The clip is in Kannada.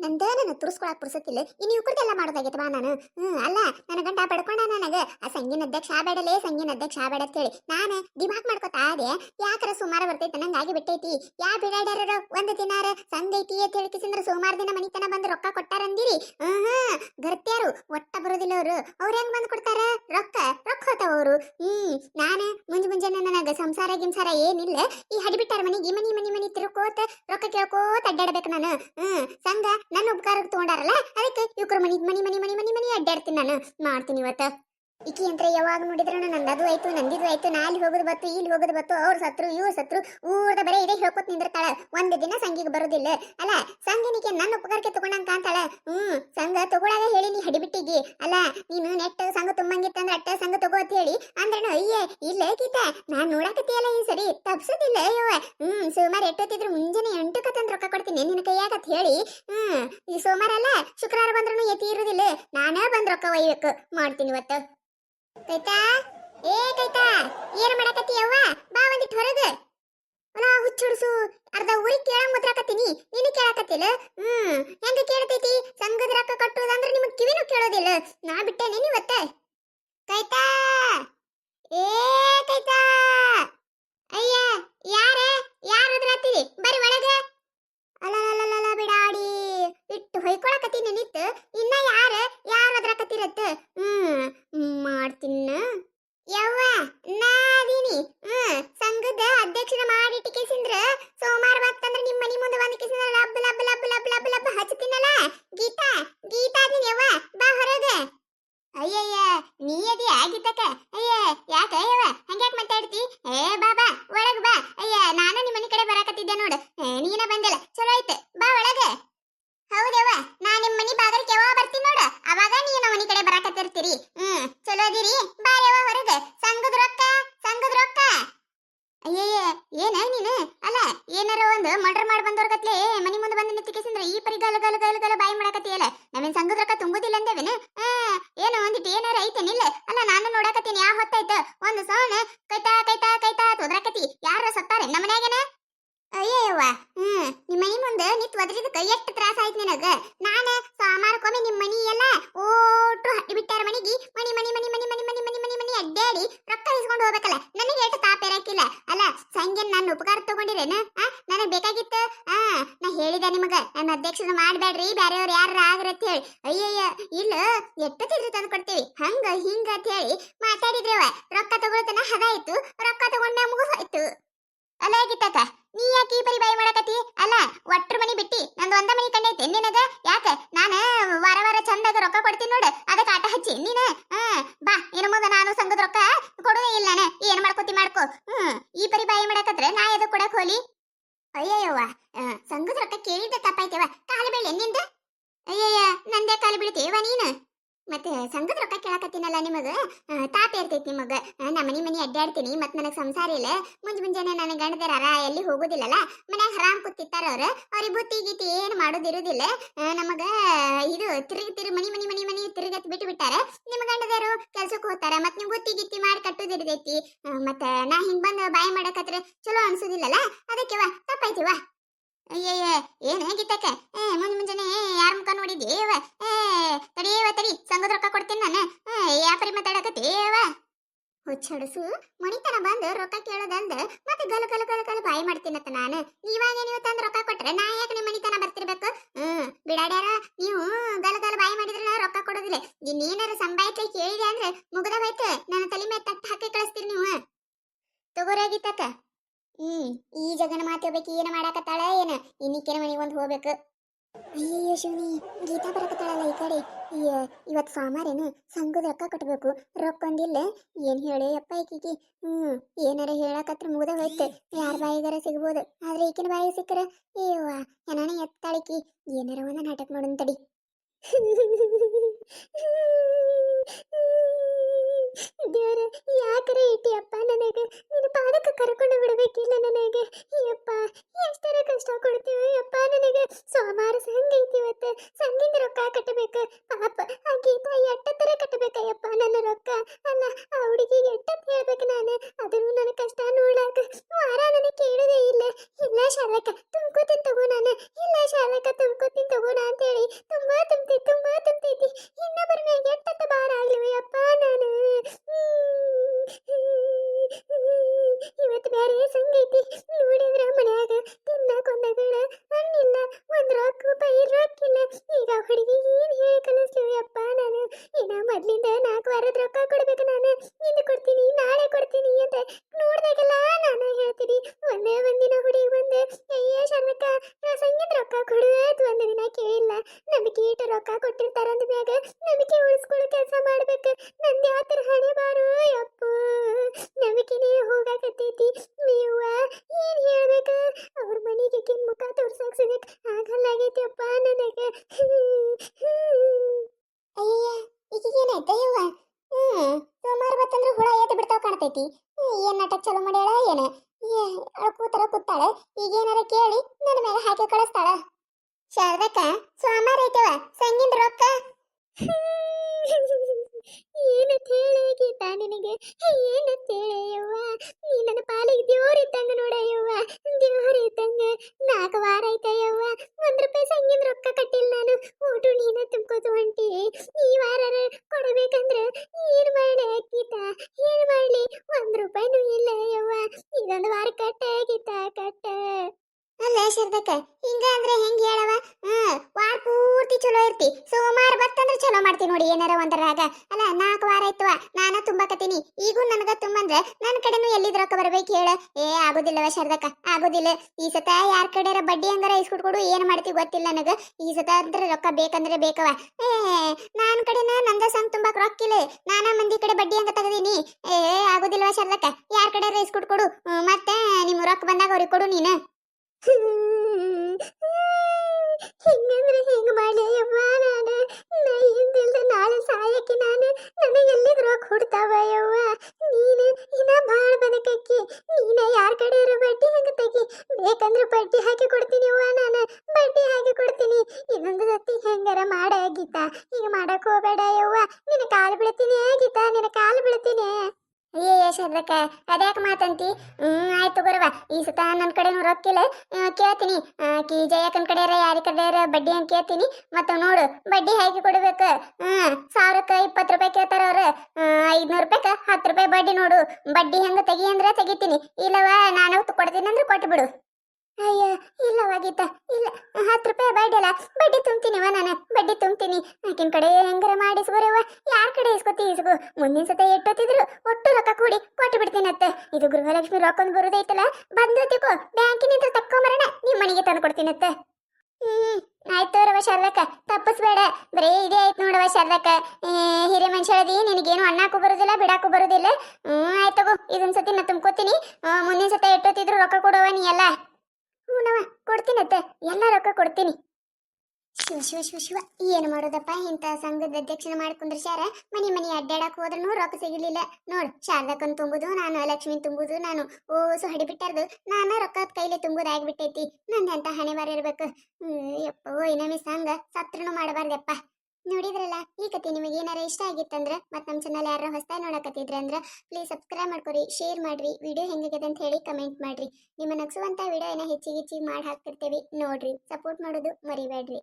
ನಂದ ನನ್ನ ತುರ್ಸ್ಕೊಳಕ್ ಪುರ್ಸತ್ತಿಲ್ಲ ಇನ್ನು ಇವ್ಕರ್ದೆಲ್ಲ ಮಾಡೋದಾಗೈತೆ ಬಾ ನಾನು. ಹ್ಮ್, ಅಲ್ಲ, ನನ್ನ ಗಂಡ ಬಡ್ಕೊಂಡ ನನಗೆ. ಆ ಸಂಗೀನ ಅಧ್ಯಕ್ಷ ಆಬೇಡಲೇ ಸಂಗೀನ ಅಧ್ಯಕ್ಷ ಆಬೇಡ ಅಂತೇಳಿ ನಾನು ದಿಮಾಕ್ ಮಾಡ್ಕೊತಾ ಅದೇ ಯಾಕರ ಸುಮಾರ ಬರ್ತೈತೆ ನಂಗಾಗಿ ಬಿಟ್ಟೈತಿ. ಯಾ ಬಿಡಾಡ್ಯಾರ ಒಂದು ದಿನಾರ ಐತಿ ಅಂತ ಹೇಳಿಕಿಸಿಂದ್ರ ಸೋಮಾರ ದಿನ ಮನಿತನ ಬಂದು ರೊಕ್ಕ ಹ್ಮ್ ಗರ್ತ್ಯಾರು, ಒಟ್ಟ ಬರೋದಿಲ್ಲ ಅವರು ಅವ್ರು ಹೆಂಗ್ ಬಂದ್ ಕೊಡ್ತಾರ? ರೊಕ್ಕ ರೊಕ್ಕ ಹೋತಾವ ಅವರು. ಹ್ಮ್, ನಾನು ಮುಂಜ ಮುಂಜಾನೆ ನನಗ ಸಂಸಾರ ಗಿಂಸಾರ ಏನಿಲ್ಲ. ಈ ಹಡಿಬಿಟ್ಟಾರ ಮನಿ ಈ ಮನಿ ಮನಿ ಮನಿ ತಿರುಕೋತ ರೊಕ್ಕ ಕೇಳ್ಕೋತ ಅಡ್ಡಾಡ್ಬೇಕು ನಾನು. ಹ್ಮ್, ಸಂಘ ನನ್ನ ಉಪಕಾರಕ್ಕೆ ತಗೊಂಡಾರಲ್ಲ, ಅದಕ್ಕೆ ಇವ್ರ ಮನಿ ಮನಿ ಮನಿ ಮನಿ ಮನಿ ಮನಿ ಅಡ್ಡಾಡ್ತೀನಿ ನಾನು. ಮಾಡ್ತೀನಿ ಇವತ್ತ. ಇಕಿ ಅಂತ ಯಾವಾಗ ನೋಡಿದ್ರು ನಂದದು ಆಯ್ತು ನಂದಿದು ಆಯ್ತು, ನಾ ಅಲ್ಲಿ ಹೋಗೋದು ಬತ್ತು ಇಲ್ಲಿ ಹೋಗೋದು ಬತ್ತು, ಅವ್ರ ಸತ್ರು, ಇವ್ರು ಸತ್ರು, ಊರ್ದ ಬರೀ ಇದೇ ಹೇಳ್ಕೊತ ನಿಂದಿರ್ತಾಳ. ಒಂದ್ ದಿನ ಸಂಗಿಗೆ ಬರೋದಿಲ್ಲ. ಅಲ್ಲ ಸಂಘನಿಗೆ ನನ್ನ ಉಪಕಾರಕ್ಕೆ ತಗೊಂಡಂಗ ಕಾಂತಾಳ ಹ್ಮ್ ಸಂಘ ತಗೊಳಾಗ ಹೇಳಿ ನೀ ಹಡಿಬಿಟ್ಟಿಗಿ ಅಲ್ಲ, ನೀನು ನೆಟ್ ಸಂಘ ತುಂಬಂಗಿತ್ತಂದ್ರೆ ಅಟ್ಟ ಸಂಘ ತಗೋ ಹೇಳಿ. ಅಂದ್ರಣ, ಅಯ್ಯೇ, ಇಲ್ಲ ಗೀತ ನಾನ್ ನೋಡಕತ್ತಿಯಲ್ಲ ಈ ಸರಿ. ತಪ್ಸೋದಿಲ್ಲ ಅಯ್ಯವ ಹ್ಮ್ ಸೋಮವಾರ ಎಟ್ಟೋತಿದ್ರು ಮುಂಜಾನೆ ಎಂಟಕ್ಕೆ ತಂದು ರೊಕ್ಕ ಕೊಡ್ತೀನಿ, ನಿನ್ನ ಕೈಯಾಗ ಅಂತ ಹೇಳಿ. ಹ್ಮ್, ಈ ಸೋಮವಾರ ಅಲ್ಲ ಶುಕ್ರವಾರ ಬಂದ್ರು ಎತ್ತಿ ಇರುದಿಲ್ಲ. ನಾನೇ ಬಂದ್ ರೊಕ್ಕ ಒಯ್ಬೇಕು ಮಾಡ್ತೀನಿ ಇವತ್ತು. ಕೈತಾ ಏ ಕೈತಾ ಏನ್ ಮಾಡಕತ್ತೀಯವ್ವ ಬಾ ಒಂದಿಟ್ ಹೊರಗ. ಅಲ್ಲ ಹುಚ್ಚುಡ್ಸು ಅರ್ಧ ಊರಿಗೆ ಕೇಳಂಗ್ ಮುದ್ರಾಕತ್ತೀನಿ ನೀನು ಕೇಳಕತ್ತಿಲ್ಲ? ಹ್ಮ್, ಹೆಂಗ ಕೇಳ್ತೈತಿ? ಸಂಘದ ರೊಕ್ಕ ಕಟ್ಟುದಂದ್ರೆ ನಿಮಗ್ ಕಿವಿನೂ ಕೇಳೋದಿಲ್ಲ. ನಾ ಬಿಟ್ಟೇನೆ ಇವತ್ತ? ಕೈತಾ ಏ ಕೈತಾ ಅಯ್ಯ ಯಾರ ಯಾರು ಅದ್ರಾತಿರಿ ಬರ್ರಿ ಒಳಗೆ ಅಲಲಲಲ ಬಿಡಾಡಿ ಇಟ್ಟು ಹೊಯ್ಕೊಳಕತ್ತೀನಿ ನಿತ್ತು ಇನ್ನ ಯಾರ ಯಾರು ಅದ್ರಾಕತ್ತಿರತ್ತ ಹ್ಮ್ ಮಾಡ್ತೀನ ಯವ್ವ ನಾದೀನಿ ಹ್ಮ್ ಸಂಘದ ಅಧ್ಯಕ್ಷರ ಮಾಡಿಟ್ಟಿಕೆಸಿಂದ್ರ ಸೋಮವಾರ ಬರ್ತಂದ್ರ ನಿಮ್ಮ ಮನಿ ಮುಂದೆ ಬಂದ ಕೇಸಿಂದ್ರ ಲಬ್ ಲಬ್ ಲಬ್ ಲಬ್ ಲಬ್ ಲಬ್ ಹಚ್ಚತೀನಲ್ಲ ಗೀತಾ ಗೀತಾ ಅದೀನಿ ಯವ್ವ ಬಾ ಹೊರಗೆ ಅಯ್ಯಯ್ಯ ನೀ ಅದಿ ಆಗಿದ್ದಕ್ಕ ಅಯ್ಯ ಯಾಕ ಅಯ್ಯವ ಹಂಗ್ಯಾಕ್ ಮಾತಾಡ್ತಿ ಏ ಬಾಬಾ ಒಳಗ್ ಬಾ ಅಯ್ಯ ನಾನು ನಿಮ್ಮ ಮನಿ ಕಡೆ ಬರಾಕತ್ತಿದ್ದೆ ನೋಡು ಏ, ನೀನ ಬಂದಿಲ್ಲ ಚಲೋ ಆಯ್ತು ಬಾ ಒಳಗೆ ಹೌದವ್ವ ನಾ ನಿಮ್ಮ ಮನಿ ಬಾಗಲ್ಗೆ ಯಾವಾಗ ಬರ್ತೀನಿ ನೋಡು ಅವಾಗ ನೀನು ಮನಿ ಕಡೆ ಬರಾಕತ್ತಿರ್ತೀರಿ ಹ್ಮ್ ಚಲೋ ಅದಿರಿ ಬಾ ಯವ್ವ ಹೊರಗೆ ಸಂಘದ ರೊಕ್ಕ ಸಂಘದ ರೊಕ್ಕ ಅಯ್ಯಯ್ಯ ಏನ ನೀನು ಅಲ್ಲ ಏನಾರ ಒಂದು ಮರ್ಡರ್ ಮಾಡಿ ಬಂದವ್ರಗತ್ಲೆ ಮನಿ ಮುಂದೆ ಬಂದು ನಿಂತಿಕೆಸಂದ್ರೆ ಈ ಪರಿ ಗಲ ಗಲ ಗಲ ಗಲ ಬಾಯಿ ಮಾಡಕತ್ತಿಯಲ್ಲ ನಮ್ಮಿನ್ ಸಂಘದ ರೊಕ್ಕ ತುಂಬುದಿಲ್ಲ ಅಂದೇವೇನು ಆ ಏನು ಒಂದಿಟ್ಟು ಏನಾರ ಐತೇನಿಲ್ಲ ಅಲ್ಲ ನಾನು ನೋಡಕತ್ತೀನಿ ಯಾ ಹೊತ್ತಾಯ್ತು ಒಂದು ಸೌಂಡ್ ಕೈತಾ ಕೈತಾ ಕೈತಾ ತೋದ್ರಕತಿ ಯಾರ ಸತ್ತಾರೆ ನಮ್ಮ ಮನ್ಯಾಗನ ಅಯ್ಯವ್ವ ಹ್ಮ್ ನಿಮ್ಮ ಮನಿ ಮುಂದೆ ನಿತ್ ಒದ್ರಿದಕ್ಕ ಎಷ್ಟು ತ್ರಾಸ ಆಯ್ತು ನಿನಗ? ನಾನ ಸೋಮಾರಕ್ಕೊಮ್ಮೆ ನಿಮ್ಮ ಮನಿ ಎಲ್ಲ ಓಟು ಹಟ್ಟಿ ಬಿಟ್ಟಾರ ಮನಿಗಿ. ಮನಿ ಮನಿ ಮನಿ ಮನಿ ಮನಿ ಮನಿ ಮನಿ ಮನಿ ಮನಿ ಅಡ್ಡಾಡಿ ರೊಕ್ಕ ಇಸ್ಕೊಂಡು ಹೋಗ್ಬೇಕಲ್ಲ. ನನಗೆ ಎಷ್ಟು ತಾಪ ಇರಕ್ಕಿಲ್ಲ ಅಲ್ಲ, ಸಂಜೆ ನನ್ನ ಉಪಕಾರ ತಗೊಂಡಿರೇನ? ನನಗೆ ಬೇಕಾಗಿತ್ತು? ಆ, ನಾ ಹೇಳಿದೆ ನಿಮಗ. ನನ್ನ ಅಧ್ಯಕ್ಷನ ಮಾಡಬೇಡ್ರಿ. ಬೇರೆಯವ್ರು ಯಾರ ಆಗ್ರಿ ಅಂತ ಹೇಳಿ. ಅಯ್ಯಯ್ಯ, ಇಲ್ಲ ಎಷ್ಟೊತ್ತಿದ್ರು ತಂದು ಕೊಡ್ತೀವಿ. ಹಂಗ, ಹಿಂಗ ಅಂತ ಹೇಳಿ ಮಾತಾಡಿದ್ರವ. ರೊಕ್ಕ ತಗೊಳ್ತನ ಹದಾಯ್ತು ರೊಕ್ಕ ತಗೊಂಡ ಮುಗಿದೋಯ್ತು ಅಲ್ಲ ಗೀತಕ್ಕ ನೀ ಯಾಕೆ ಈ ಪರಿ ಬಾಯಿ ಮಾಡಕತ್ತಿ? ಅಲ್ಲ, ಒಟ್ರ ಮನಿ ಬಿಟ್ಟಿ, ನಂದು ಒಂದ ಮನಿ ಕಂಡೈತೆ ನಿನಗ? ಯಾಕ? ನಾನ ವಾರ ವಾರ ಚಂದಾಗ ರೊಕ್ಕ ಕೊಡ್ತೀನಿ ನೋಡು, ಅದಕ್ಕೆ ಆಟ ಹಚ್ಚಿ, ನೀನ? ಬಾ, ಇನ್ನು ಮುಂದೆ ನಾನು ಸಂಘದ ರೊಕ್ಕ ಕೊಡುದೇ ಇಲ್ಲ ನಾನು, ಏನ್ ಮಾಡ್ಕೋತಿ ಮಾಡ್ಕೋ. ಹ್ಮ್, ಈ ಪರಿ ಬಾಯಿ ಮಾಡಕತ್ರೆ ನಾ ಎದು ಕೊಡಕ್ ಹೋಲಿ? ಅಯ್ಯಯ್ಯವ್ವ ಸಂಘದ ರೊಕ್ಕ ಕೇಳಿದ್ದ ತಪ್ಪಾಯ್ತವ, ಕಾಲು ಬೀಳಿ ನಿಂದ ಅಯ್ಯಯ್ಯ, ನಂದೇ ಕಾಲು ಬೀಳ್ತೀವ ನೀನು? ಮತ್ತೆ ಸಂಘದ ರೊಕ್ಕ ಕೇಳಕತ್ತೀನಲ್ಲ ನಿಮಗ? ತಾಪ ಇರ್ತೈತಿ ನಿಮಗ. ನಾ ಮನಿ ಮನಿ ಅಡ್ಡಾಡ್ತೀನಿ ಮತ್ ನನಗ್ ಸಂಸಾರ ಇಲ್ಲ. ಮುಂಜ್ ಮುಂಜಾನೆ ನನ್ನ ಗಂಡದರ ಎಲ್ಲಿ ಹೋಗುದಿಲ್ಲಲ್ಲ? ಮನ್ಯಾಗ ಹರಾಮ್ ಕೂತಿತ್ತಾರ ಅವ್ರ. ಅವ್ರಿಗೆ ಬುತ್ತಿ ಗೀತಿ ಏನು ಮಾಡೋದಿರುದಿಲ್ಲ. ನಮಗ ಇದು ತಿರುಗಿ ತಿರು ಮನಿ ಮನಿ ಮನಿ ಮನಿ ತಿರುಗತ್ ಬಿಟ್ಟು ಬಿಟ್ಟಾರ. ನಿಮ್ಮ ಗಂಡದರು ಕೆಲ್ಸಕ್ಕೆ ಹೋಗ್ತಾರ, ಮತ್ ನೀವು ಬುತ್ತಿ ಗೀತಿ ಮಾಡಿ ಕಟ್ಟುದಿರ್ತೈತಿ. ಮತ್ತೆ ಮತ್ತ ನಾ ಹಿಂಗ್ ಬಂದು ಬಾಯಿ ಮಾಡಕತ್ರ ಚಲೋ ಅನ್ಸುದಿಲ್ಲಲ್ಲ? ತಪ್ಪೈತಿ ತಪ್ಪಾಯ್ತಿವ ಅಯ್ಯಯ್ಯ, ಏನ್ ಹೇಗಿತ್ತಕ್ಕ ಏ ಮುಂಜ್ ಮುಂಜಾನೆ ಯಾರ ಮುಖ ನೋಡಿದೇವ ಏ ತಡಿಯವ ತಡಿ, ಸಂಘದ ರೊಕ್ಕ ಕೊಡ್ತೀನಿ ನಾನು. ಯಾಪರಿ ಮಾತಾಡಕತ್ತೇವ ಹುಚ್ಚಡಸು ಮಣಿತನ ಬಂದು ರೊಕ್ಕ ಕೇಳೋದಂದ ಮತ್ತೆ ಗಲ ಗಲ ಗಲ ಗಲ ಬಾಯಿ ಮಾಡ್ತೀನತ್ತ ನಾನು. ಇವಾಗ ನೀವು ತಂದು ರೊಕ್ಕ ಕೊಟ್ರೆ ನಾ ಯಾಕೆ ನಿಮ್ಮ ಮಣಿತನ ಬರ್ತಿರ್ಬೇಕು? ಹ್ಮ್, ಬಿಡಾಡ್ಯಾರ, ನೀವು ಗಲ ಗಲ ಬಾಯಿ ಮಾಡಿದ್ರೆ ನಾ ರೊಕ್ಕ ಕೊಡೋದಿಲ್ಲ. ಇನ್ನೇನಾರು ಸಂಬಾಯ್ಕೆ ಕೇಳಿದೆ ಅಂದ್ರೆ ಮುಗದ ಹೋಯ್ತು ನನ್ನ ತಲೆ ಮೇಲೆ ತಟ್ಟು ಹಾಕಿ ಕಳಿಸ್ತೀರಿ ನೀವು. ತಗೋರಾಗಿತ್ತಕ್ಕ ಹ್ಮ್ ಈ ಜಗನ ಮಾತು ಹೋಗ್ಬೇಕು ಏನು ಮಾಡಾಕತ್ತಾಳ, ಏನ? ಇನ್ನಿಕ್ಕೇನ ಮನೆಗೆ ಒಂದು ಹೋಗ್ಬೇಕು. ಅಯ್ಯಯ್ಯೋ ಶಿವನಿ, ಗೀತಾ ಬರಕತ್ತಾಳಲ್ಲ ಈ ಕಡೆ. ಅಯ್ಯ ಇವತ್ತು ಸೋಮವಾರೇನು ಸಂಘದ ರೊಕ್ಕ ಕಟ್ಟಬೇಕು ರೊಕ್ಕ ಒಂದಿಲ್ಲ ಏನ್ ಹೇಳಿ ಅಪ್ಪ ಈಕಿಗೆ ಹ್ಮ್, ಏನಾರ ಹೇಳಕತ್ರ ಮುಗ್ದ ಹೋಯ್ತು. ಯಾರ ಬಾಯಿಗಾರ ಸಿಗ್ಬೋದು. ಆದ್ರೆ ಈಕಿನ ಬಾಯಿಗೆ ಸಿಕ್ಕರ ಅಯ್ಯವ್ವ ಏನಾನ ಎತ್ತಾಳಿಕಿ ಏನಾರ ಒಂದು ನಾಟಕ ಮಾಡೋನ್ ತಡಿ. ದೇವ್ರ ಯಾಕರ ಇಟ್ಟಿಯಪ್ಪ ನನಗೆ? ನಿನ್ನ ಪಾದಕ್ಕೆ ಕರ್ಕೊಂಡು ಬಿಡಬೇಕಿಲ್ಲ ನನಗೆ. ಯಪ್ಪ ಎಷ್ಟರ ಕಷ್ಟ ಕೊಡ್ತೀವಿ ಅಪ್ಪ ನನಗೆ. ಸೋಮವಾರ ಸಂಘ ಐತಿ ಇವತ್ತು. ಸಂಘಿಂದ ರೊಕ್ಕ ಕಟ್ಟಬೇಕು. ಪಾಪ, ಆ ಗೀತಾ ಎಟ್ಟತ್ತರ ಕಟ್ಟಬೇಕಯ್ಯಪ್ಪ ನನ್ನ ರೊಕ್ಕ? ಅಲ್ಲ, ಆ ಹುಡುಗಿಗೆ ಎಟ್ಟತ್ ಹೇಳ್ಬೇಕು ನಾನು. ಅದನ್ನು ನನ್ನ ಕಷ್ಟ ನೋಡಾಕ ವಾರ ನನಗೆ ಕೇಳೋದೇ ಇಲ್ಲ. 噔噔噔 ರೊಕ್ಕ ರೂಪಾಯಿ ರೊಕ್ಕಿಲ್ಲ ಈಗ ಹುಡುಗಿ ಏನ್ ಹೇಳಿ ಕಲಿಸ್ತೀವಿ ಅಪ್ಪ ನಾನು? ಇನ್ನ ಮೊದ್ಲಿಂದ ನಾಲ್ಕು ವಾರದ ರೊಕ್ಕ ಕೊಡ್ಬೇಕು ನಾನು. ಇಂದು ಕೊಡ್ತೀನಿ, ನಾಳೆ ಕೊಡ್ತೀನಿ ಅಂತ ನೋಡ್ದಾಗೆಲ್ಲ ನಾನು ಹೇಳ್ತೀನಿ. ಒಂದೇ ಒಂದಿನ ಹುಡುಗಿ ಬಂದೆ, ಅಯ್ಯ ಶರ್ಮಕ್ಕ ಸಂಗೀತ ರೊಕ್ಕ ಕೊಡು ಅಂತ ಒಂದು ದಿನ ಕೇಳಿಲ್ಲ. ನಂಬಿಕೆ ಇಟ್ಟು ರೊಕ್ಕ ಕೊಟ್ಟಿರ್ತಾರಂದ ಮ್ಯಾಗ ನಂಬಿಕೆ ಉಳಿಸ್ಕೊಳ್ಳೋ ಕೆಲಸ ಮಾಡ್ಬೇಕು. ನಂದು ಯಾವ ಥರ ಹಣೆ ಬಾರು, ಯಪ್ಪ. ನಂಬಿಕೆನೇ ಹೋಗಾಕತ್ತೈತಿ. ನೀವ ಏನು ಹೇಳ್ಬೇಕು? ಅವ್ರ ಮನೆಗೆ ಮುಖ ತೋರ್ಸಕ್ ಸಿಗಕ್ ಆಗಲ್ಲಾಗೈತಿ ಅಪ್ಪ ನನಗೆ ಅಯ್ಯ ಈಗೇನಾಯ್ತ ಯವ್ವ? ಹ್ಮ್, ಸೋಮವಾರ ಬತ್ತಂದ್ರೆ ಹುಳ ಎದ್ದು ಬಿಡ್ತಾವ ಕಾಣ್ತೈತಿ. ಏನ್ ನಾಟಕ ಚಲೋ ಮಾಡ್ಯಾಳ, ಏನ? ಕೂತರ ಕೂತಾಳೆ ಈಗೇನಾರ ಕೇಳಿ ನನ್ನ ಮೇಲೆ ಹಾಕಿ ಕಳಿಸ್ತಾಳ. ಶಾರದಕ್ಕ ಸೋಮಾರ ಐತವ? ಸಂಗಿನ ರೊಕ್ಕ? ಏನಂತ ಹೇಳಿ ಗೀತಾ ನಿನಗೆ? ಏನಂತ ಹೇಳಿ ಯವ್ವ? ನೀ ನನ್ನ ಪಾಲಿಗೆ ದೇವ್ರಿದ್ದಂಗ ನೋಡ ಯವ್ವ ದೇವ್ರಿದ್ದಂಗ ನಾಲ್ಕು ವಾರ ಐತೆ ಯವ್ವ ಒಂದ್ ರೂಪಾಯಿ ಸಂಗಿನ ರೊಕ್ಕ ಕಟ್ಟಿಲ್ಲ ನಾನು ಊಟು ನೀನ ತುಂಬ್ಕೋತು ಹೊಂಟಿ ಈ ವಾರ ಕೊಡಬೇಕಂದ್ರೆ ಏನ್ ಮಾಡಿ ಗೀತಾ ಏನ್ ಮಾಡ್ಲಿ ಒಂದ್ ರೂಪಾಯಿನೂ ಇಲ್ಲ ಯವ್ವ ಇದೊಂದು ವಾರ ಕಟ್ಟ ಗೀತಾ ಕಟ್ಟ ಅಲ್ಲ ಶಾರದಕ್ಕ ಹಿಂಗ ಅಂದ್ರೆ ಹೆಂಗ್ ಹೇಳವ ಹ್ಮ್ ವಾರ ಪೂರ್ತಿ ಚಲೋ ಇರ್ತಿ ಸೋಮವಾರ ಬತ್ತಂದ್ರೆ ಚಲೋ ಮಾಡ್ತಿ ನೋಡಿ ಏನಾರ ಒಂದರಾಗ ಅಲ್ಲ ನಾಲ್ಕು ವಾರ ಆಯ್ತವ ತುಂಬಾ ತುಂಬಾಕತ್ತೀನಿ ಈಗೂ ನನಗ ತುಂಬಂದ್ರೆ ನನ್ನ ಕಡೆನು ಎಲ್ಲಿದ್ ರೊಕ್ಕ ಬರ್ಬೇಕು ಹೇಳ? ಏ ಆಗೋದಿಲ್ಲವ ಶಾರದಕ್ಕ ಆಗೋದಿಲ್ಲ. ಈ ಸತ ಯಾರ ಕಡೆರ ಬಡ್ಡಿ ಹಂಗಾರ ಇಸ್ಕೊಟ್ ಕೊಡು ಏನ್ ಮಾಡ್ತಿ ಗೊತ್ತಿಲ್ಲ ನನಗ. ಈ ಸತ ಅಂದ್ರೆ ರೊಕ್ಕ ಬೇಕಂದ್ರೆ ಬೇಕವ ಏ ನಾನ್ ಕಡೆನ ನಂದ ಸಂಗ್ ತುಂಬಾಕ್ ರೊಕ್ಕಿಲ್ಲ ನಾನಾ ಮಂದಿ ಕಡೆ ಬಡ್ಡಿ ಹಂಗ ತಗದೀನಿ. ಏ ಆಗೋದಿಲ್ಲವ ಶಾರದಕ್ಕ ಯಾರ ಕಡೆ ಇಸ್ಕೊಟ್ ಕೊಡು ಹ್ಮ್, ಮತ್ತೆ ನಿಮ್ ರೊಕ್ಕ ಬಂದಾಗ ಅವ್ರಿಗೆ ಕೊಡು ನೀನು ಹಿಂಗಂದ್ರೆ ಹಿಂಗ ಮಾಡಿ ಯವ್ವ ನಾನು ನಾ ಹಿಂದಿಲ್ದ ನಾಳೆ ಸಾಯಕ್ಕೆ ನಾನು ನನಗೆ ಎಲ್ಲಿದ್ ರೊಕ್ಕ ಹುಡ್ತಾವ ಯವ್ವ ನೀನು ಇನ್ನ ಭಾಳ ಬದಕಕ್ಕಿ ನೀನ ಯಾರ ಕಡೆ ಇರೋ ಬಡ್ಡಿ ಹಂಗ ತೆಗಿ ಬಡ್ಡಿ ಹಾಕಿ ಕೊಡ್ತೀನಿ ಯವ್ವ ನಾನು. ಬಡ್ಡಿ ಹಾಕಿ ಕೊಡ್ತೀನಿ. ಇನ್ನೊಂದು ಸತಿ ಹೆಂಗಾರ ಮಾಡ ಗೀತಾ. ಈಗ ಮಾಡಕ್ ಹೋಗ್ಬೇಡ ಯವ್ವ. ನಿನ್ನ ಕಾಲು ಬೀಳ್ತೀನಿ ಗೀತಾ, ನಿನ್ನ ಕಾಲು ಬೀಳ್ತೀನಿ. ಏ ಯಶೋದಕ್ಕ ಅದ್ಯಾಕೆ ಮಾತಂತಿ? ಹ್ಮ್, ಆಯ್ತು ಗುರುವ. ಈ ಸತ ನನ್ನ ಕಡೆನೂ ರೊಕ್ಕಿಲ್ಲ ಕೇಳ್ತೀನಿ. ಕಿ ಜಯಕ್ಕನ ಕಡೆಯರ ಯಾರ ಕಡೆಯರ ಬಡ್ಡಿ ಅಂತ ಕೇಳ್ತೀನಿ. ಮತ್ತು ನೋಡು, ಬಡ್ಡಿ ಹಾಕಿ ಕೊಡ್ಬೇಕು. ಹ್ಮ್, ಸಾವಿರಕ್ಕೆ ಇಪ್ಪತ್ತು ರೂಪಾಯಿ ಕೇಳ್ತಾರ ಅವ್ರು. ಐದ್ನೂರು ರೂಪಾಯಿಗೆ ಹತ್ತು ರೂಪಾಯಿ ಬಡ್ಡಿ ನೋಡು. ಬಡ್ಡಿ ಹೆಂಗೆ ತೆಗಿ ಅಂದ್ರೆ ತೆಗಿತೀನಿ. ಇಲ್ಲವ ನಾನು ಕೊಡ್ತೀನಿ ಅಂದ್ರೆ ಕೊಟ್ಬಿಡು. ಅಯ್ಯ ಇಲ್ಲವಾಗಿತ್ತ ಗೀತಾ ಇಲ್ಲ. ಹತ್ತು ರೂಪಾಯಿ ಬಡ್ಡಿ ಅಲ್ಲ, ಬಡ್ಡಿ ತುಂಬ್ತೀನಿವ ನಾನು, ಬಡ್ಡಿ ತುಂಬ್ತೀನಿ. ಆಕಿನ ಕಡೆ ಹೆಂಗಾರ ಮಾಡಿಸ್ಬೋರವ್ವ ಯಾರ ಕಡೆ ಇಸ್ಕೊತಿ ಇಸ್ಕೊ ಮುಂದಿನ ಸತ ಎಟ್ಟೊತ್ತಿದ್ರು ಒಟ್ಟು ರೊಕ್ಕ ಕೂಡಿ ಕೊಟ್ಟು ಬಿಡ್ತೀನತ್ತೆ. ಇದು ಗೃಹಲಕ್ಷ್ಮಿ ರೊಕ್ಕೊಂದು ಬರೋದೈತಲ್ಲ, ಬಂದು ತಿಕೋ ಬ್ಯಾಂಕಿನಿಂದ ತಕ್ಕೊಂಬರೋಣ ನಿಮ್ಮ ಮನೆಗೆ ತಂದು ಕೊಡ್ತೀನತ್ತೆ. ಹ್ಮ್, ಆಯ್ತು ರವ ಶಾರದಕ್ಕ, ತಪ್ಪಿಸ್ಬೇಡ. ಬರೀ ಇದೇ ಆಯ್ತು ನೋಡವ ಶಾರದಕ್ಕ. ಮನುಷ್ಯ ಮನುಷ್ಯಳದಿ ನಿನಗೇನು ಅಣ್ಣಾಕು ಬರೋದಿಲ್ಲ, ಬಿಡಾಕು ಬರೋದಿಲ್ಲ. ಹ್ಮ್, ಆಯ್ತು ಇದೊಂದ್ಸತಿ ಇದೊಂದ್ ಸತಿ ನಾ ತುಂಬ್ಕೋತೀನಿ. ಮುಂದಿನ ಸತ ಎಟ್ಟೊತ್ತಿದ್ರು ರೊಕ್ಕ ಕೊಡುವ ನೀ ಎಲ್ಲ. ಹ್ಞೂನವ ಕೊಡ್ತೀನತ್ತೆ. ಎಲ್ಲ ರೊಕ್ಕ ಕೊಡ್ತೀನಿ. ಶಿವ ಶಿವ ಶಿವ ಶಿವ, ಏನು ಮಾಡೋದಪ್ಪ ಇಂಥ ಸಂಘದ ಅಧ್ಯಕ್ಷನ ಮಾಡ್ಕೊಂಡ್ರೆ ಶಾರ ಮನೆ ಮನೆ ಅಡ್ಡಾಡಕ್ ಹೋದ್ರೂ ರೊಕ್ಕ ಸಿಗಲಿಲ್ಲ. ನೋಡು ಶಾರದಕ್ಕನ್ ತುಂಬುದು, ನಾನು ಲಕ್ಷ್ಮಿ ತುಂಬುದು, ನಾನು ಓಸು ಹಡಿಬಿಟ್ಟಾರ್ದು, ನಾನು ರೊಕ್ಕ ಕೈಲಿ ತುಂಬುದಾಗ್ಬಿಟ್ಟೈತಿ. ನಂದಂತ ಹಣೆ ಬಾರ ಇರ್ಬೇಕು ಯಪ್ಪೋ ಇನ್ನೊಮ್ಮೆ ಸಂಘ ಸತ್ರನು ಮಾಡಬಾರ್ದಪ್ಪ. ನೋಡಿದ್ರಲ್ಲ, ಈ ಕತೆ ನಿಮಗೆ ಏನಾರ ಇಷ್ಟ ಆಗಿತ್ತಂದ್ರೆ ಮತ್ತೆ ನಮ್ಮ ಚಾನಲ್ ಯಾರು ಹೊಸದಾಗಿ ನೋಡಕತ್ತಿದ್ರೆ ಅಂದ್ರೆ ಪ್ಲೀಸ್ ಸಬ್ಸ್ಕ್ರೈಬ್ ಮಾಡ್ಕೊರಿ ಶೇರ್ ಮಾಡ್ರಿ ವಿಡಿಯೋ ಹೆಂಗಿದೆ ಅಂತ ಹೇಳಿ ಕಮೆಂಟ್ ಮಾಡ್ರಿ. ನಿಮ್ಮ ನಗಸುವಂತ ವಿಡಿಯೋ ಏನೋ ಹೆಚ್ಚಿಗೆ ಹೆಚ್ಚಿಗೆ ಮಾಡಿ ಹಾಕ್ತಿರ್ತೀವಿ ನೋಡ್ರಿ ಸಪೋರ್ಟ್ ಮಾಡೋದು ಮರಿಬೇಡ್ರಿ